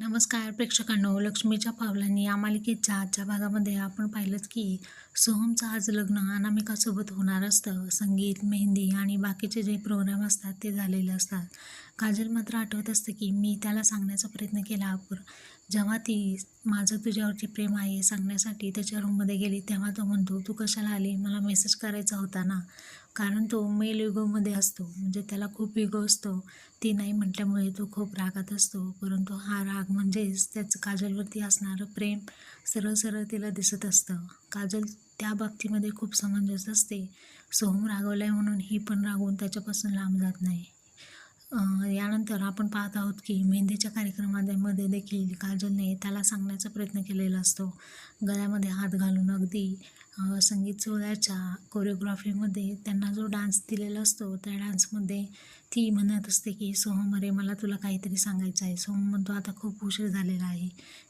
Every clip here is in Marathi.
नमस्कार प्रेक्षकांनो लक्ष्मीच्या पावलांनी या मालिकेच्या आजच्या भागामध्ये आपण पाहिलंच की सोहमचं आज लग्न अनामिकासोबत होणार असतं. संगीत मेहंदी आणि बाकीचे जे प्रोग्राम असतात ते झालेले असतात. काजल मात्र आठवत असतं की मी त्याला सांगण्याचा प्रयत्न केला अपूर जेव्हा ती माझं तुझ्यावरती प्रेम आहे सांगण्यासाठी त्याच्या रूममध्ये गेली तेव्हा तो म्हणतो तू कशाला आली? मला मेसेज करायचा होता ना. कारण तो मेल युगोमध्ये असतो म्हणजे त्याला खूप युगो असतो. ती नाही म्हटल्यामुळे तो खूप रागात असतो. परंतु हा राग म्हणजेच त्याचं काजलवरती असणारं प्रेम सरळ सरळ तिला दिसत असतं. काजल त्या बाबतीमध्ये खूप समंजस असते. सोहम रागवलाय म्हणून ही पण रागवून त्याच्यापासून लांब जात नाही. यानंतर आपण पाहत आहोत की मेहंदीच्या कार्यक्रमामध्ये देखील काजलने त्याला सांगण्याचा प्रयत्न केलेला असतो. गळ्यामध्ये हात घालून अगदी संगीत सोहळ्याच्या कोरिओग्राफीमध्ये त्यांना जो डान्स दिलेला असतो त्या डान्समध्ये ती म्हणत असते की सोहम अरे मला तुला काहीतरी सांगायचं आहे. सोहम म्हणतो आता खूप उशीर झालेला आहे.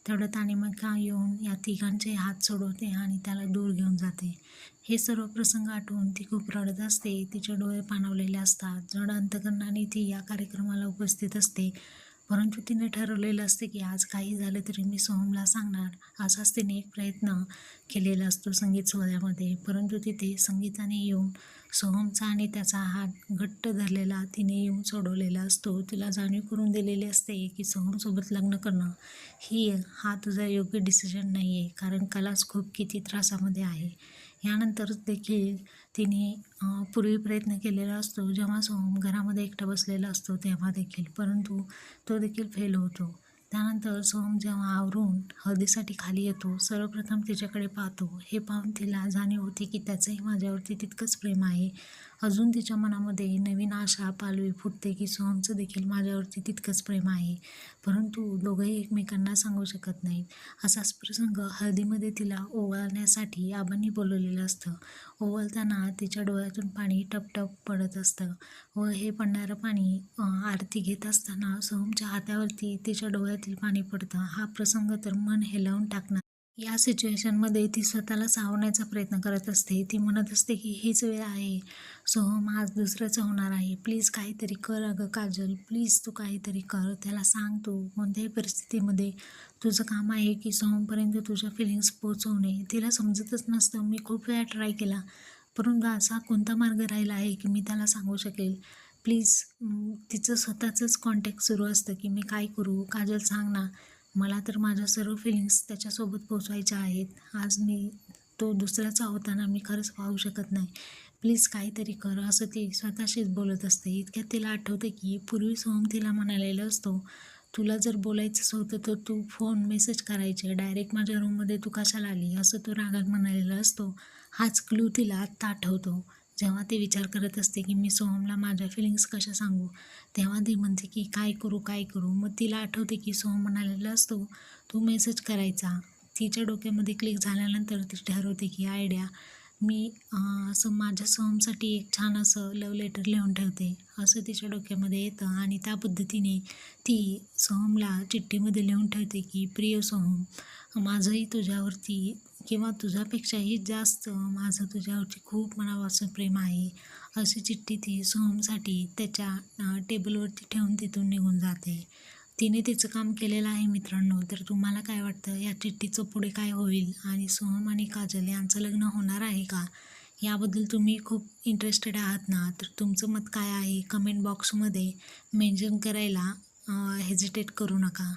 तेवढ्यात आणि मग का येऊन या तिघांचे हात सोडवते आणि त्याला दूर घेऊन जाते. हे सर्व प्रसंग आठवून ती खूप रडत असते तिचे डोळे पाणावलेले असतात. जड अंतकरणाने ती या कार्यक्रमाला उपस्थित असते. परंतु तिने ठरवलेलं असते की आज काही झालं तरी मी सोहमला सांगणार. असाच तिने एक प्रयत्न केलेला असतो संगीत सोहळ्यामध्ये. परंतु तिथे संगीताने येऊन सोहमचा आणि त्याचा हात घट्ट धरलेला तिने येऊन सोडवलेला असतो. तिला जाणीव करून दिलेली असते की सोहमसोबत लग्न करणं ही हा तुझा योग्य डिसिजन नाही आहे कारण कलाच खूप किती त्रासामध्ये आहे. यानंतर देखील तिने पूर्वी प्रयत्न केलेला असतो जेव्हा सोहम घरामध्ये एकटा बसलेला असतो तेव्हा देखील. परंतु तो देखील फेल होतो. त्यानंतर सोहम जेव्हा आवरून हळदीसाठी खाली येतो सर्वप्रथम तिच्याकडे पाहतो. हे पाहून तिला जाणीव होती की त्याचंही माझ्यावरती तितकंच प्रेम आहे. अजून तिच्या मनामध्ये नवीन आशा पालवी फुटते की सोहमचं देखील माझ्यावरती तितकंच प्रेम आहे. परंतु दोघंही एकमेकांना सांगू शकत नाहीत. असाच प्रसंग हळदीमध्ये तिला ओवाळण्यासाठी आबांनी बोलवलेलं असतं. ओवाळताना तिच्या डोळ्यातून पाणी टपटप पडत असतं व हे पडणारं पाणी आरती घेत असताना सोहमच्या हातावरती तिच्या डोळ्यात डोळ्यातील पाणी पडतं. हा प्रसंग तर मन हेलावून टाकणार. या सिच्युएशनमध्ये ती स्वतःला सावरण्याचा प्रयत्न करत असते. ती म्हणत असते की हीच वेळ आहे. सोहम आज दुसऱ्याचं होणार आहे. प्लीज काहीतरी कर अगं काजल. प्लीज तू काहीतरी कर. त्याला सांग तू कोणत्याही परिस्थितीमध्ये. तुझं काम आहे की सोहमपर्यंत तुझ्या फिलिंग्स पोचवणे तिला समजतच नसतं. मी खूप वेळा ट्राय केला. परंतु असा कोणता मार्ग राहिला आहे की मी त्याला सांगू शकेल? प्लीज तिचं स्वतःचंच कॉन्टॅक्ट सुरू असतं की मी काय करू? काजल सांग ना. मला तर माझ्या सर्व फिलिंग्स त्याच्यासोबत पोचवायच्या आहेत. आज मी तो दुसऱ्याचा होताना मी खरंच पाहू शकत नाही. प्लीज काहीतरी कर असं ती स्वतःशीच बोलत असते. इतक्यात तिला आठवते की पूर्वी सोहम तिला म्हणालेला असतो तुला जर बोलायचंच होतं तर तू फोन मेसेज करायचे. डायरेक्ट माझ्या रूममध्ये तू कशाला आली? असं तो रागात म्हणालेला असतो. हाच क्लू तिला आत्ता आठवतो. जेव्हा ते विचार करत असते की मी सोहमला माझ्या फिलिंग्स कशा सांगू? तेव्हा ती म्हणते की काय करू काय करू? मग तिला आठवते की सोहम म्हणालेला असतो तू मेसेज करायचा. तिच्या डोक्यामध्ये क्लिक झाल्यानंतर ती ठरवते की आयडिया मी असं माझ्या सोहमसाठी एक छान असं लव लेटर लिहून ठेवते. असं तिच्या डोक्यामध्ये येतं आणि त्या पद्धतीने ती सोहमला चिठ्ठीमध्ये लिहून ठेवते की प्रिय सोहम माझंही तुझ्यावरती किंवा तुझ्यापेक्षाही जास्त माझं तुझ्यावरती खूप मनापासून प्रेम आहे अशी चिठ्ठी ती सोहमसाठी त्याच्या टेबलवरती ठेवून तिथून निघून जाते. तिने तिचं काम केलेलं आहे मित्रांनो तर तुम्हाला काय वाटतं? या चिठ्ठीचं पुढे काय होईल? आणि सोहम आणि काजल यांचं लग्न होणार आहे का? याबद्दल तुम्ही खूप इंटरेस्टेड आहात ना? तर तुमचं मत काय आहे? कमेंट बॉक्समध्ये मेन्शन करायला हेजिटेट करू नका.